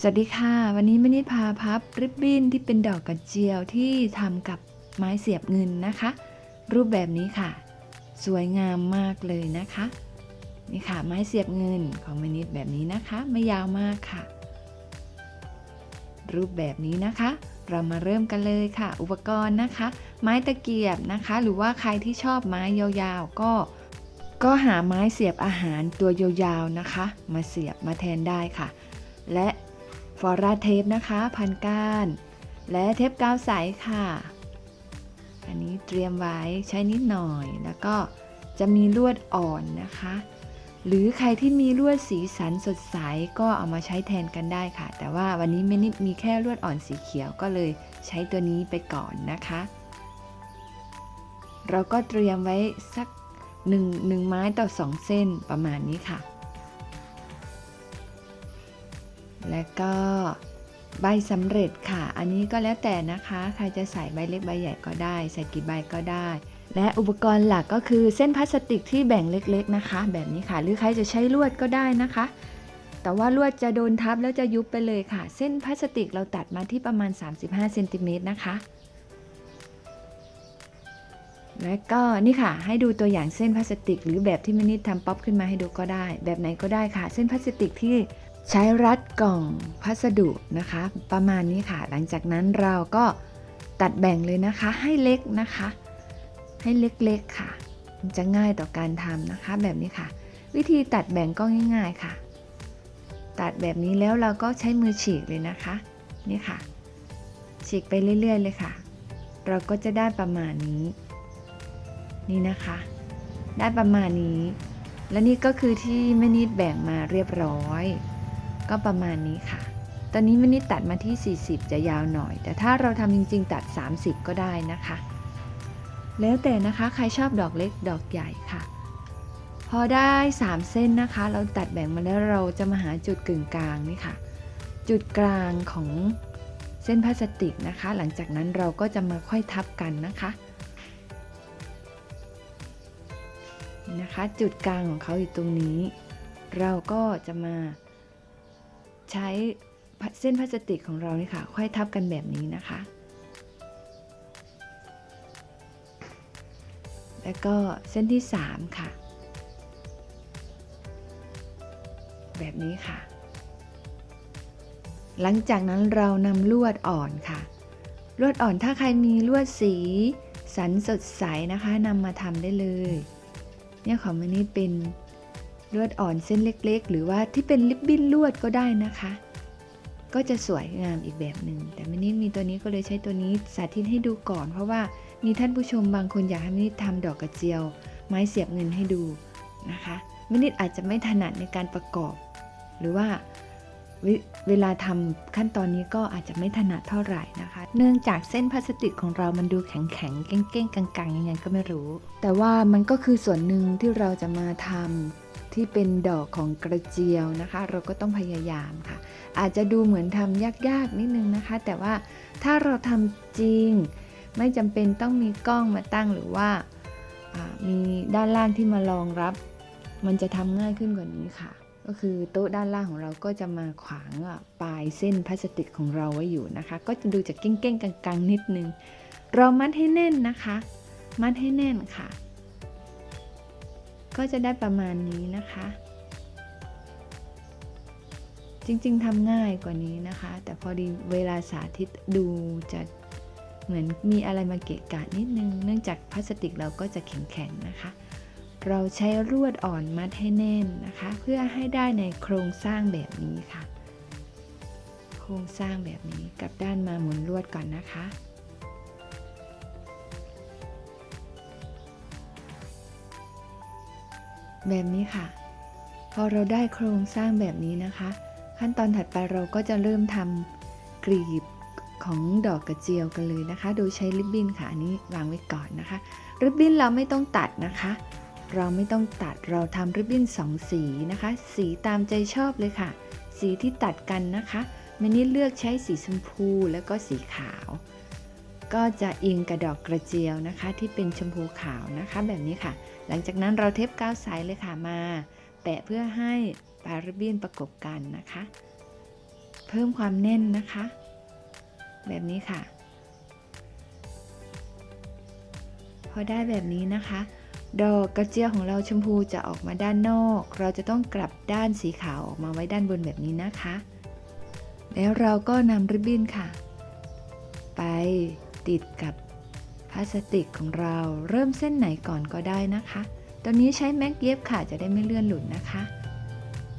สวัสดีค่ะ วันนี้มณิพาพับริบบิ้นที่เป็นดอกกระเจียวที่ทำกับไม้เสียบเงินนะคะ รูปแบบนี้ค่ะ สวยงามมากเลยนะคะนี่ค่ะไม้เสียบเงินของมณิดแบบนี้นะคะ ไม่ยาวมากค่ะ รูปแบบนี้นะคะ เรามาเริ่มกันเลยค่ะ อุปกรณ์นะคะ ไม้ตะเกียบนะคะ หรือว่าใครที่ชอบไม้ยาวๆ ก็ก็หาไม้เสียบอาหารตัวยาวๆนะคะ มาเสียบมาแทนได้ค่ะ และ ฟอราเทปนะคะพันก้าน และเทปกาวใสค่ะ อันนี้เตรียมไว้ใช้นิดหน่อยแล้วก็จะมีลวดอ่อนนะคะ หรือใครที่มีลวดสีสันสดใสก็เอามาใช้แทนกันได้ค่ะ แต่ว่าวันนี้ไม่นิดมีแค่ลวดอ่อนสีเขียวก็เลยใช้ตัวนี้ไปก่อนนะคะ เราก็เตรียมไว้สักหนึ่งหนึ่งไม้ต่อสองเส้นประมาณนี้ค่ะ และก็ใบสำเร็จค่ะ อันนี้ก็แล้วแต่นะคะ ใครจะใส่ใบเล็กใบใหญ่ก็ได้ ใส่กี่ใบก็ได้ และอุปกรณ์หลักก็คือเส้นพลาสติกที่แบ่งเล็กๆนะคะ แบบนี้ค่ะ หรือใครจะใช้ลวดก็ได้นะคะ แต่ว่าลวดจะโดนทับแล้วจะยุบไปเลยค่ะ เส้นพลาสติกเราตัดมาที่ประมาณ 35เซนติเมตรนะคะ และก็นี่ค่ะ ให้ดูตัวอย่างเส้นพลาสติก หรือแบบที่มินิทำป๊อปขึ้นมาให้ดูก็ได้ แบบไหนก็ได้ค่ะ เส้นพลาสติกที่ ใช้รัดกล่องพัสดุนะคะ ประมาณนี้ค่ะ หลังจากนั้นเราก็ตัดแบ่งเลยนะคะ ให้เล็กนะคะ ให้เล็กๆค่ะ มันจะง่ายต่อการทำนะคะ แบบนี้ค่ะ วิธีตัดแบ่งก็ง่าย ๆค่ะ ตัดแบบนี้แล้วเราก็ใช้มือฉีกเลยนะคะ นี่ค่ะ ฉีกไปเรื่อยๆเลยค่ะ เราก็จะได้ประมาณนี้ นี่นะคะ ได้ประมาณนี้ และนี่ก็คือที่แม่นิดแบ่งมาเรียบร้อย ก็ประมาณนี้ค่ะ ตอนนี้แม่นิดตัดมาที่ 40 จะยาวหน่อย แต่ถ้าเราทำจริง ๆ ตัด 30 ก็ได้นะคะ แล้วแต่นะคะใครชอบดอกเล็กดอกใหญ่ค่ะ พอได้ 3 เส้นนะคะ เราตัดแบ่งมาแล้วเราจะมาหาจุดกึ่งกลางนี่ค่ะ จุดกลางของเส้นพลาสติกนะคะ หลังจากนั้นเราก็จะมาค่อยทับกันนะคะนะคะจุดกลางของเขาอยู่ตรงนี้ เราก็จะมา ใช้เส้นพลาสติกของเรานี่ค่ะค่อยทับกันแบบนี้นะคะ แล้วก็เส้นที่ 3 ค่ะ แบบนี้ค่ะ หลังจากนั้นเรานำลวดอ่อนค่ะ ลวดอ่อนถ้าใครมีลวดสีสันสดใสนะคะนำมาทำได้เลย เนี่ยของมันนี้เป็น ลวดอ่อนเส้นเล็กๆ หรือว่าที่เป็นลิปบิ้นลวดก็ได้นะคะ ก็จะสวยงามอีกแบบหนึ่งแต่มันนี้มีตัวนี้ก็เลยใช้ตัวนี้สาธิตให้ดูก่อน เพราะว่ามีท่านผู้ชมบางคนอยากให้มินิทำดอกกระเจียว ไม้เสียบเงินให้ดูนะคะมินิอาจจะไม่ถนัดในการประกอบ หรือว่าเวลาทำขั้นตอนนี้ก็อาจจะไม่ถนัดเท่าไหร่นะคะ เนื่องจากเส้นพลาสติกของเรามันดูแข็งแข็งๆเก้งๆกลางๆยังไงก็ไม่รู้ แต่ว่ามันก็คือส่วนหนึ่งที่เราจะมาทำ ที่เป็นดอกของกระเจียวนะคะ เราก็ต้องพยายามค่ะ อาจจะดูเหมือนทำยากๆนิดนึงนะคะ แต่ว่าถ้าเราทำจริง ไม่จำเป็นต้องมีกล้องมาตั้งหรือว่ามีด้านล่างที่มารองรับ มันจะทำง่ายขึ้นกว่านี้ค่ะ ก็คือโต๊ะด้านล่างของเราก็จะมาขวางปลายเส้นพลาสติกของเราไว้อยู่นะคะ ก็จะดูจากเก้งๆกลางๆนิดนึง เรามัดให้แน่นนะคะ มัดให้แน่นค่ะ ก็จะได้ประมาณนี้นะคะ จริงๆทำง่ายกว่านี้นะคะ แต่พอดีเวลาสาธิตดูจะเหมือนมีอะไรมาเกะกะนิดนึง เนื่องจากพลาสติกเราก็จะแข็งๆนะคะ เราใช้ลวดอ่อนมัดให้แน่นนะคะ เพื่อให้ได้ในโครงสร้างแบบนี้ค่ะ โครงสร้างแบบนี้กลับด้านมาหมุนลวดก่อนนะคะ แบบนี้ค่ะ พอเราได้โครงสร้างแบบนี้นะคะ ขั้นตอนถัดไปเราก็จะเริ่มทำกรีบของดอกกระเจียวกันเลยนะคะ โดยใช้ริบบิ้นค่ะ อันนี้วางไว้ก่อนนะคะ ริบบิ้นเราไม่ต้องตัดนะคะ เราไม่ต้องตัด เราทำริบบิ้นสองสีนะคะ สีตามใจชอบเลยค่ะ สีที่ตัดกันนะคะมันนี่เลือกใช้สีชมพูแล้วก็สีขาว ก็จะอิงกับดอกกระเจียวนะคะ ที่เป็นชมพูขาวนะคะแบบนี้ค่ะ หลังจากนั้นเราเทปกาวใสเลยค่ะมา แปะเพื่อให้ปลายริบบิ้นประกบกันนะคะ เพิ่มความแน่นนะคะ แบบนี้ค่ะ พอได้แบบนี้นะคะ ดอกกระเจียวของเราชมพูจะออกมาด้านนอก เราจะต้องกลับด้านสีขาวออกมาไว้ด้านบนแบบนี้นะคะ แล้วเราก็นำริบบิ้นค่ะ ไป ติดกับพลาสติกของเราเริ่มเส้นไหนก่อนก็ได้นะคะ ตอนนี้ใช้แม็กเย็บค่ะจะได้ไม่เลื่อนหลุดนะคะ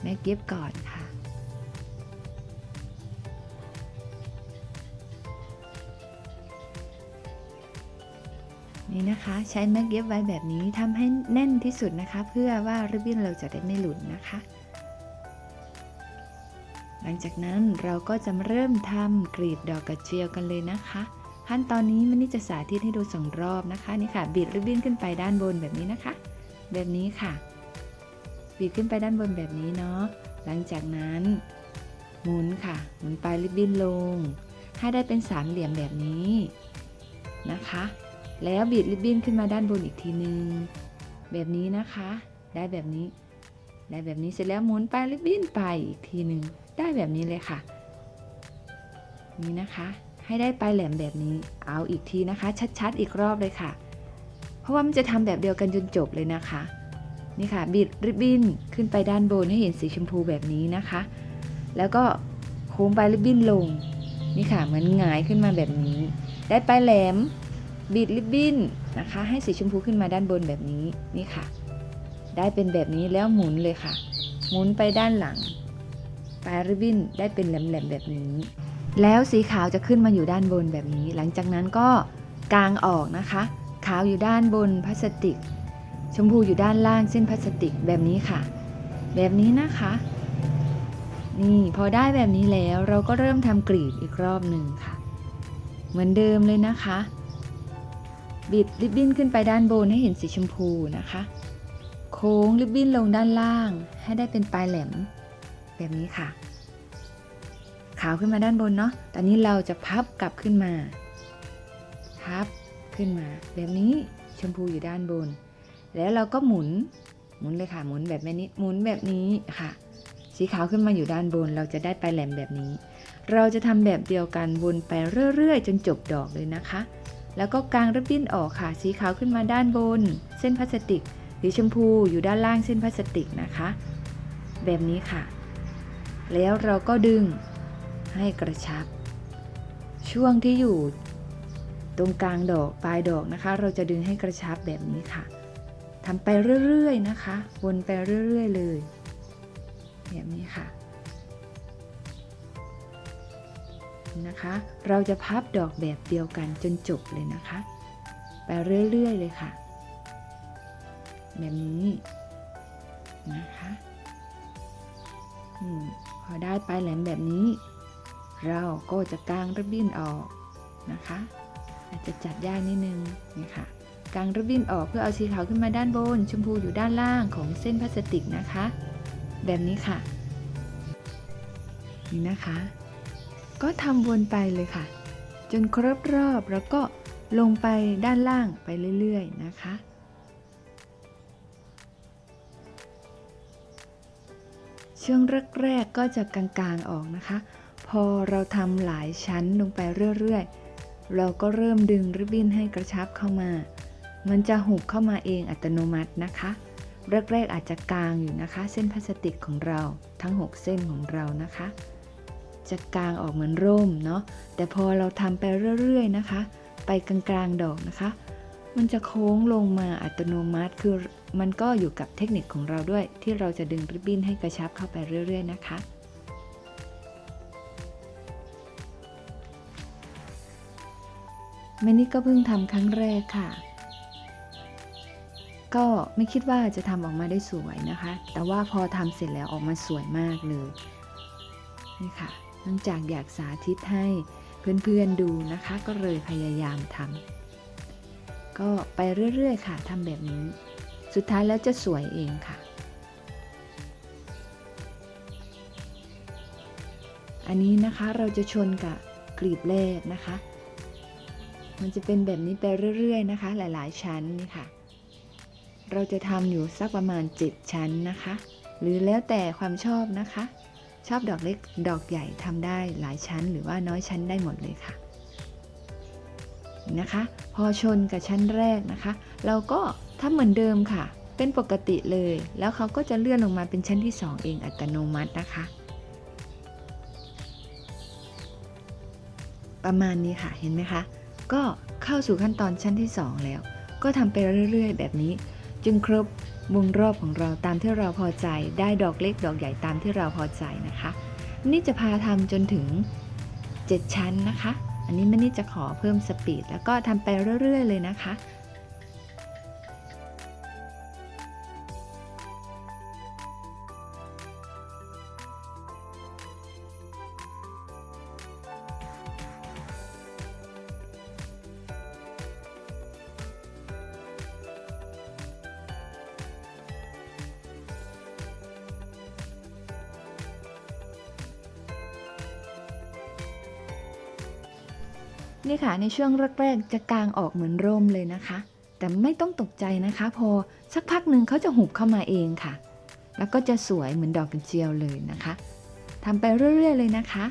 แม็กเย็บก่อนค่ะ นี่นะคะใช้แม็กเย็บไว้แบบนี้ทำให้แน่นที่สุดนะคะ เพื่อว่าริบบิ้นเราจะได้ไม่หลุดนะคะหลังจากนั้นเราก็จะเริ่มทำกรีบดอกกระเจียวกันเลยนะคะ ขั้นตอนนี้มันนี่จะสาธิตให้ดูสองรอบนะคะนี่ค่ะบิดริบบิ้นขึ้นไปด้านบนแบบนี้นะคะ แบบนี้ค่ะ บิดขึ้นไปด้านบนแบบนี้เนาะหลังจากนั้น หมุนค่ะหมุนปลายริบบิ้นลง ให้ได้เป็นสามเหลี่ยมแบบนี้นะคะ แล้วบิดริบบิ้นขึ้นมาด้านบนอีกทีนึงแบบนี้นะคะ ได้แบบนี้ ได้แบบนี้เสร็จแล้วหมุนปลายริบบิ้นไปอีกทีหนึ่งได้แบบนี้เลยค่ะ นี่นะคะ ให้ได้ปลายแหลมแบบนี้ เอาอีกทีนะคะ ชัดๆ อีกรอบเลยค่ะ เพราะว่ามันจะทำแบบเดียวกันจนจบเลยนะคะ นี่ค่ะ บิดริบบิ้นขึ้นไปด้านบนให้เห็นสีชมพูแบบนี้นะคะ แล้วก็โค้งปลายริบบิ้นลง นี่ค่ะเหมือนหงายขึ้นมาแบบนี้ ได้ปลายแหลม บิดริบบิ้นนะคะ ให้สีชมพูขึ้นมาด้านบนแบบนี้ นี่ค่ะ ได้เป็นแบบนี้แล้วหมุนเลยค่ะ หมุนไปด้านหลัง ปลายริบบิ้นได้เป็นแหลมๆแบบนี้ แล้วสีขาวจะขึ้นมาอยู่ด้านบนแบบนี้ หลังจากนั้นก็กางออกนะคะ ขาวอยู่ด้านบนพลาสติก ชมพูอยู่ด้านล่างเส้นพลาสติกแบบนี้ค่ะ แบบนี้นะคะ นี่พอได้แบบนี้แล้วเราก็เริ่มทำกรีบอีกรอบหนึ่งค่ะ เหมือนเดิมเลยนะคะ บิดริบบิ้นขึ้นไปด้านบนให้เห็นสีชมพูนะคะ โค้งริบบิ้นลงด้านล่าง ให้ได้เป็นปลายแหลม แบบนี้ค่ะ ขาวขึ้นมาด้านบนเนาะตอนนี้เราจะพับกลับขึ้นมา พับขึ้นมา แบบนี้ชมพูอยู่ด้านบน แล้วเราก็หมุน หมุนเลยค่ะ หมุนแบบนี้หมุนแบบนี้ค่ะ สีขาวขึ้นมาอยู่ด้านบน เราจะได้ปลายแหลมแบบนี้ เราจะทำแบบเดียวกันวนไปเรื่อยๆ จนจบดอกเลยนะคะ แล้วก็กางริบบิ้นออกค่ะ สีขาวขึ้นมาด้านบน เส้นพลาสติก สีชมพูอยู่ด้านล่างเส้นพลาสติกนะคะ แบบนี้ค่ะ แล้วเราก็ดึง ให้กระชับ ช่วงที่อยู่ตรงกลางดอกปลายดอกนะคะ เราจะดึงให้กระชับแบบนี้ค่ะทำไปเรื่อยๆนะคะ วนไปเรื่อย ๆ เลยแบบนี้ค่ะนะคะ เราจะพับดอกแบบเดียวกันจนจบเลยนะคะ ไปเรื่อย ๆ เลยค่ะ แบบนี้นะคะอมพอได้ปลายแหลมแบบนี้ เราก็จะกางริบบิ้นออกนะคะ อาจจะจัดยากนิดนึงนี่ค่ะกางริบบิ้นออกเพื่อเอาสีขาวขึ้นมาด้านบน ชมพูอยู่ด้านล่างของเส้นพลาสติกนะคะ แบบนี้ค่ะ นี่นะคะ ก็ทำวนไปเลยค่ะ จนครบรอบแล้วก็ลงไปด้านล่างไปเรื่อยๆนะคะช่วงแรกๆก็จะกลางๆออกนะคะ พอเราทำหลายชั้นลงไปเรื่อยๆ เราก็เริ่มดึงริบบิ้นให้กระชับเข้ามา มันจะหุบเข้ามาเองอัตโนมัตินะคะ แรกๆอาจจะกลางอยู่นะคะ เส้นพลาสติกของเราทั้ง 6 เส้นของเรานะคะ จะกลางออกเหมือนร่มเนาะ แต่พอเราทำไปเรื่อยๆนะคะ ไปกลางๆดอกนะคะ มันจะโค้งลงมาอัตโนมัติ คือมันก็อยู่กับเทคนิคของเราด้วย ที่เราจะดึงริบบิ้นให้กระชับเข้าไปเรื่อย ๆ นะคะ แม่นี่ก็เพิ่งทำครั้งแรกค่ะ ก็ไม่คิดว่าจะทำออกมาได้สวยนะคะ แต่ว่าพอทำเสร็จแล้วออกมาสวยมากเลยนี่ค่ะเนื่องจากอยากสาธิตให้เพื่อนๆดูนะคะ ก็เลยพยายามทำก็ไปเรื่อยๆค่ะทำแบบนี้ สุดท้ายแล้วจะสวยเองค่ะ อันนี้นะคะเราจะชนกับกลีบแรกนะคะ มันจะเป็นแบบนี้ไปเรื่อยๆนะคะ หลายๆ ชั้นนี่ค่ะ เราจะทำอยู่สักประมาณ 7 ชั้นนะคะ หรือแล้วแต่ความชอบนะคะ ชอบดอกเล็กดอกใหญ่ทำได้หลายชั้นหรือว่าน้อยชั้นได้หมดเลยค่ะนะคะ พอชนกับชั้นแรกนะคะ เราก็ทำเหมือนเดิมค่ะ เป็นปกติเลย แล้วเขาก็จะเลื่อนลงมาเป็นชั้นที่ 2 เองอัตโนมัตินะคะประมาณนี้ค่ะ เห็นไหมคะ ก็เข้าสู่ขั้นตอนชั้นที่ 2 แล้ว ก็ทำไปเรื่อยๆ แบบนี้ จึงครบวงรอบของเราตามที่เราพอใจได้ดอกเล็กดอกใหญ่ตามที่เราพอใจนะคะ นี่จะพาทำจนถึง 7 ชั้นนะคะ อันนี้มันนี่จะขอเพิ่มสปีดแล้วก็ทำไปเรื่อยๆ เลยนะคะ นี่ค่ะในช่วงแรกๆจะกางออกเหมือนร่มเลยนะคะ แต่ไม่ต้องตกใจนะคะ พอสักพักหนึ่งเขาจะหุบเข้ามาเองค่ะ แล้วก็จะสวยเหมือนดอกกระเจียวเลยนะคะทำไปเรื่อยๆเลยนะคะ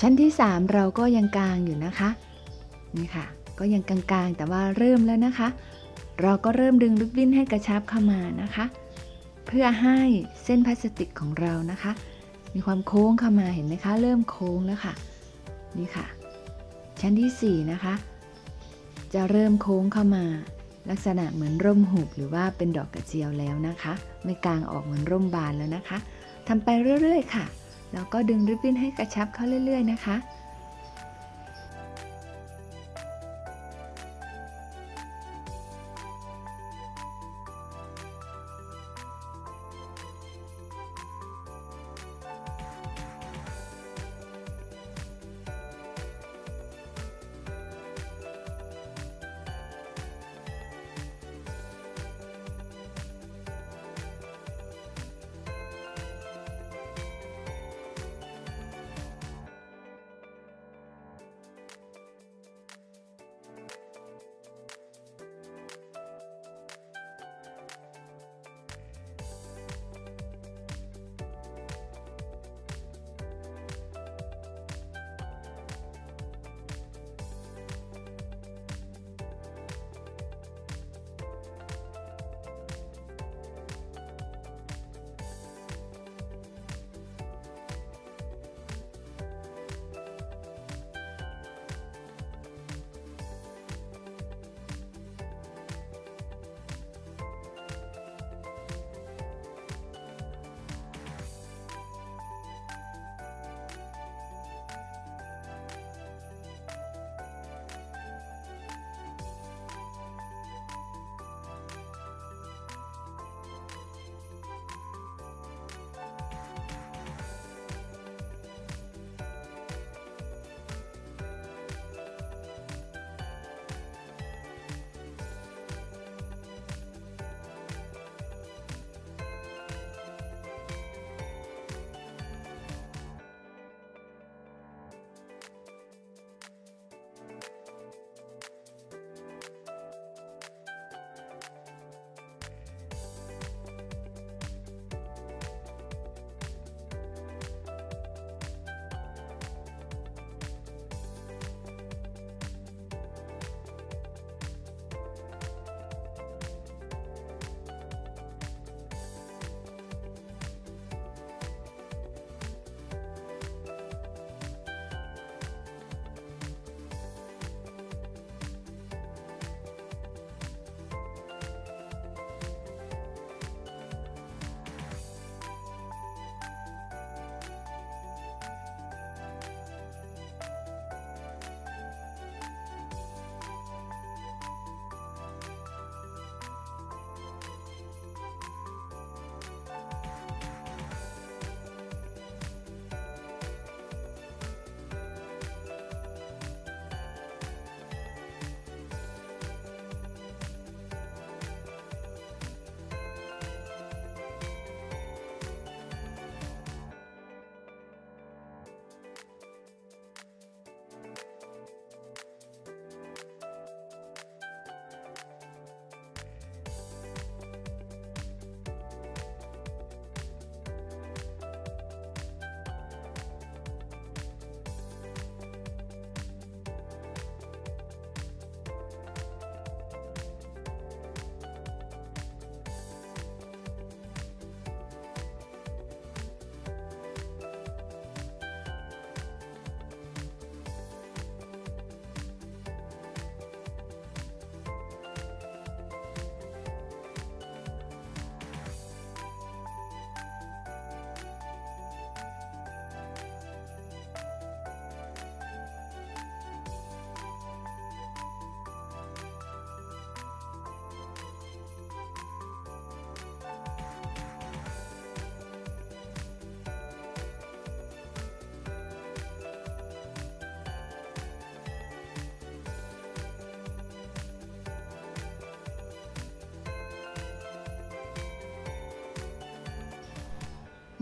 ชั้นที่ 3 เราก็ยังกลางอยู่นะคะนี่ค่ะ ก็ยังกลางๆ แต่ว่าเริ่มแล้วนะคะ เราก็เริ่มดึงริบบิ้นให้กระชับเข้ามานะคะ เพื่อให้เส้นพลาสติกของเรานะคะ มีความโค้งเข้ามาเห็นไหมคะ เริ่มโค้งแล้วค่ะ นี่ค่ะ ชั้นที่ 4 นะคะ จะเริ่มโค้งเข้ามา ลักษณะเหมือนร่มหุบหรือว่าเป็นดอกกระเจียวแล้วนะคะ ไม่กลางออกเหมือนร่มบานแล้วนะคะทำไปเรื่อยๆ ค่ะ แล้วก็ดึงริบบิ้นให้กระชับเข้าเรื่อยๆนะคะ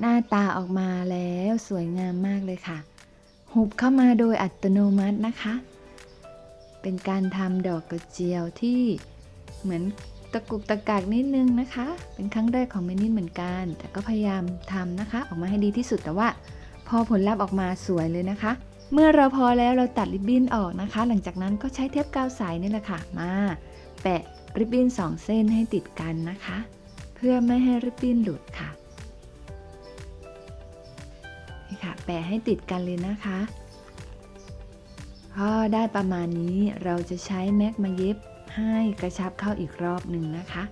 หน้าตาออกมาแล้วสวยงามมากเลยค่ะ หุบเข้ามาโดยอัตโนมัตินะคะ เป็นการทำดอกกระเจียวที่เหมือนตะกุกตะกากนิดนึงนะคะ เป็นครั้งแรกของเมนิดเหมือนกัน แต่ก็พยายามทำนะคะ ออกมาให้ดีที่สุดแต่ว่า พอผลลัพธ์ออกมาสวยเลยนะคะ เมื่อเราพอแล้วเราตัดริบบิ้นออกนะคะ หลังจากนั้นก็ใช้เทปกาวใสนี่แหละค่ะมาแปะริบบิ้นสองเส้นให้ติดกันนะคะ เพื่อไม่ให้ริบบิ้นหลุดค่ะ นี่ค่ะแปะให้ติดกันเลยนะคะพอได้ประมาณนี้เราจะใช้แม็กมาเย็บให้กระชับเข้าอีกรอบหนึ่งนะคะ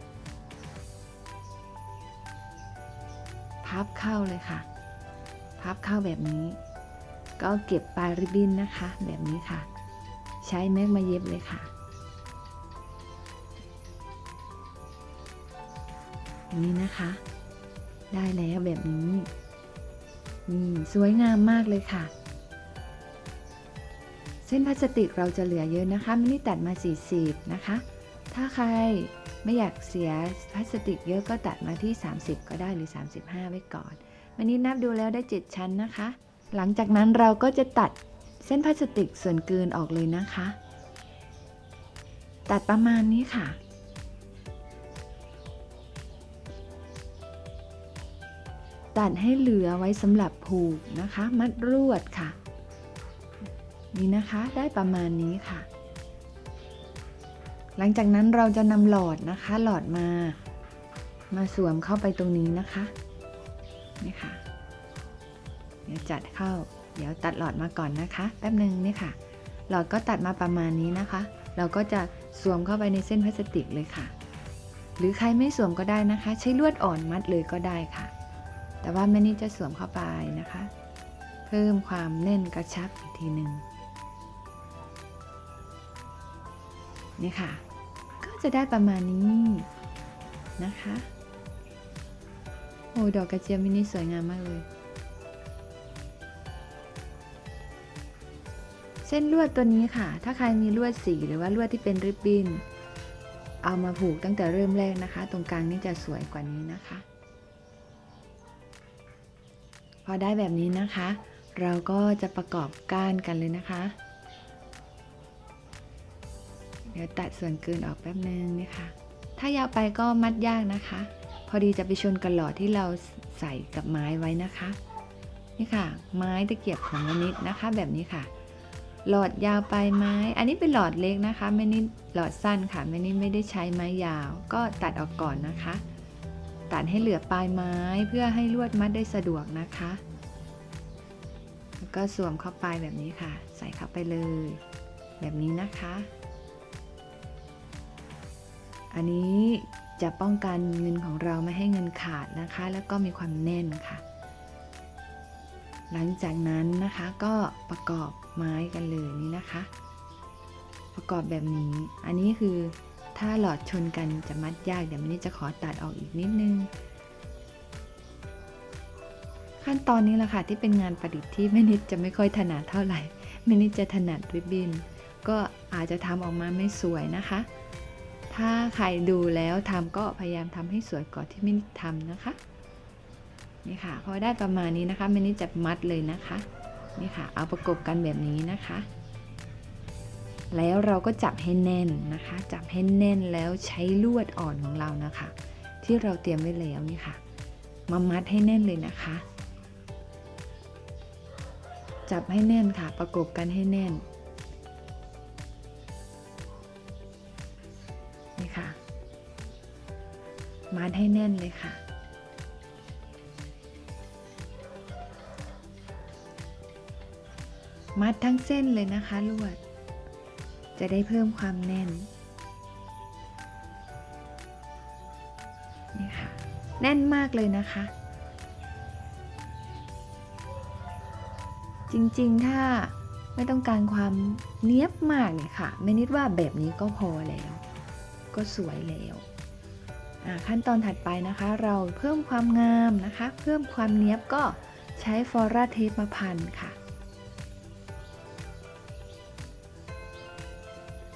พับเข้าเลยค่ะ พับเข้าแบบนี้ ก็เก็บปลายริบบิ้นนะคะ แบบนี้ค่ะ ใช้แม็กมาเย็บเลยค่ะอย่างนี้นะคะ ได้แล้วแบบนี้ นี่สวยงามมากเลยค่ะ เส้นพลาสติกเราจะเหลือเยอะนะคะมินิตัดมา 40 นะคะ ถ้าใครไม่อยากเสียพลาสติกเยอะก็ตัดมาที่ 30 ก็ได้หรือ 35 ไว้ก่อน วันนี้นับดูแล้วได้ 7 ชั้นนะคะ หลังจากนั้นเราก็จะตัดเส้นพลาสติกส่วนเกินออกเลยนะคะ ตัดประมาณนี้ค่ะ ตัดให้เหลือไว้สำหรับผูกนะคะ มัดรวดค่ะ นี่นะคะได้ประมาณนี้ค่ะ หลังจากนั้นเราจะนำหลอดนะคะ หลอดมา มาสวมเข้าไปตรงนี้นะคะนี่ค่ะเดี๋ยวจัดเข้า เดี๋ยวตัดหลอดมาก่อนนะคะ แป๊บหนึ่งนี่ค่ะ หลอดก็ตัดมาประมาณนี้นะคะ เราก็จะสวมเข้าไปในเส้นพลาสติกเลยค่ะ หรือใครไม่สวมก็ได้นะคะ ใช้ลวดอ่อนมัดเลยก็ได้ค่ะ แต่ว่าแม่นี่จะสวมเข้าไปนะคะ เพิ่มความแน่นกระชับอีกทีหนึ่งนี่ค่ะ ก็จะได้ประมาณนี้นะคะโอ้ดอกกระเจียวมินิสวยงามมากเลย เส้นลวดตัวนี้ค่ะ ถ้าใครมีลวดสีหรือว่าลวดที่เป็นริบบิ้นเอามาผูกตั้งแต่เริ่มแรกนะคะ ตรงกลางนี่จะสวยกว่านี้นะคะ พอได้แบบนี้นะคะ เราก็จะประกอบก้านกันเลยนะคะ เดี๋ยวตัดส่วนเกินออกแป๊บนึงนี่ค่ะถ้ายาวไปก็มัดยากนะคะ พอดีจะไปชนกับหลอดที่เราใส่กับไม้ไว้นะคะ นี่ค่ะ ไม้ตะเกียบของมนิดนะคะ แบบนี้ค่ะ หลอดยาวไปไม้ อันนี้เป็นหลอดเล็กนะคะ ไม่นิดหลอดสั้นค่ะ ไม่นิดไม่ได้ใช้ไม้ยาว ก็ตัดออกก่อนนะคะ ตัดให้เหลือปลายไม้เพื่อให้ลวดมัดได้สะดวกนะคะ แล้วก็สวมเข้าไปแบบนี้ค่ะ ใส่เข้าไปเลย แบบนี้นะคะ อันนี้จะป้องกันเงินของเราไม่ให้เงินขาดนะคะ แล้วก็มีความแน่นค่ะ หลังจากนั้นนะคะก็ประกอบไม้กันเลยนี่นะคะ ประกอบแบบนี้ อันนี้คือ ถ้าหลอดชนกันจะมัดยาก เดี๋ยวมันนี้จะขอตัดออกอีกนิดนึง ขั้นตอนนี้แหละค่ะที่เป็นงานประดิษฐ์ที่แม่นิดจะไม่ค่อยถนัดเท่าไหร่แม่นิดจะถนัดริบบิ้นก็อาจจะทำออกมาไม่สวยนะคะ ถ้าใครดูแล้วทำก็พยายามทำให้สวยกว่าที่แม่นิดทำนะคะ นี่ค่ะพอได้ประมาณนี้นะคะแม่นิดจะมัดเลยนะคะ นี่ค่ะ เอาประกบกันแบบนี้นะคะ แล้วเราก็จับให้แน่นนะคะ จับให้แน่นแล้วใช้ลวดอ่อนของเรานะคะ ที่เราเตรียมไว้แล้วนี่ค่ะ มามัดให้แน่นเลยนะคะ จับให้แน่นค่ะ ประกบกันให้แน่น นี่ค่ะ มัดให้แน่นเลยค่ะมัดทั้งเส้นเลยนะคะลวด จะได้เพิ่มความแน่นนี่ค่ะแน่นมากเลยนะคะ จริงๆ ถ้าไม่ต้องการความเนี้ยบมากเนี่ยค่ะ ไม่นิดว่าแบบนี้ก็พอแล้ว ก็สวยแล้วขั้นตอนถัดไปนะคะ เราเพิ่มความงามนะคะ เพิ่มความเนี้ยบก็ใช้ฟอราเทปมาพันค่ะ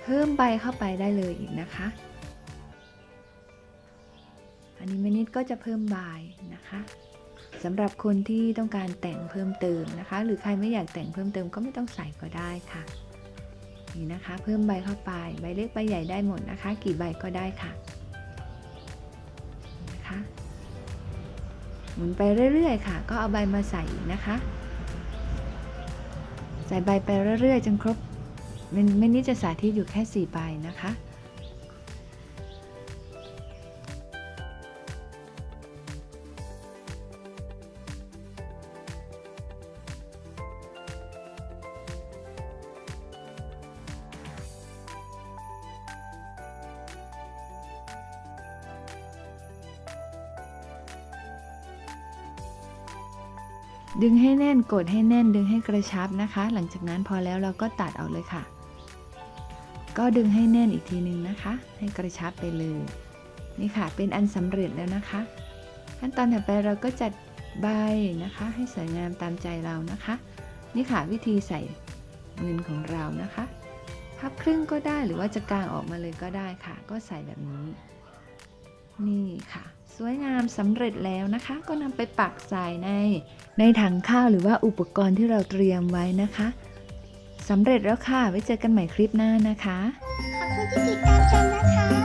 พิ่มใบเข้าไปได้เลยอีกนะคะ อันนี้แม่นิดก็จะเพิ่มใบนะคะสำหรับคนที่ต้องการแต่งเพิ่มเติมนะคะ หรือใครไม่อยากแต่งเพิ่มเติมก็ไม่ต้องใส่ก็ได้ค่ะ นี่นะคะ เพิ่มใบเข้าไป ใบเล็กใบใหญ่ได้หมดนะคะ กี่ใบก็ได้ค่ะนะคะหมุนไปเรื่อยๆค่ะ ก็เอาใบมาใส่นะคะ ใส่ใบไปเรื่อยๆจนครบ มันไม่นี้จะสาธิตอยู่แค่4ใบนะคะ ดึงให้แน่นกดให้แน่นดึงให้กระชับนะคะ หลังจากนั้นพอแล้วเราก็ตัดออกเลยค่ะ ก็ดึงให้แน่นอีกทีนึงนะคะ ให้กระชับไปเลย นี่ค่ะ เป็นอันสำเร็จแล้วนะคะ ขั้นตอนถัดไปเราก็จัดใบนะคะ ให้สวยงามตามใจเรานะคะ นี่ค่ะวิธีใส่เงินของเรานะคะ พับครึ่งก็ได้หรือว่าจะกางออกมาเลยก็ได้ค่ะ ก็ใส่แบบนี้ นี่ค่ะ สวยงามสำเร็จแล้วนะคะ ก็นำไปปักใส่ในในถังข้าวหรือว่าอุปกรณ์ที่เราเตรียมไว้นะคะ สำเร็จแล้วค่ะ ไว้เจอกันใหม่คลิปหน้านะคะ ขอบคุณที่ติดตามชมนะคะ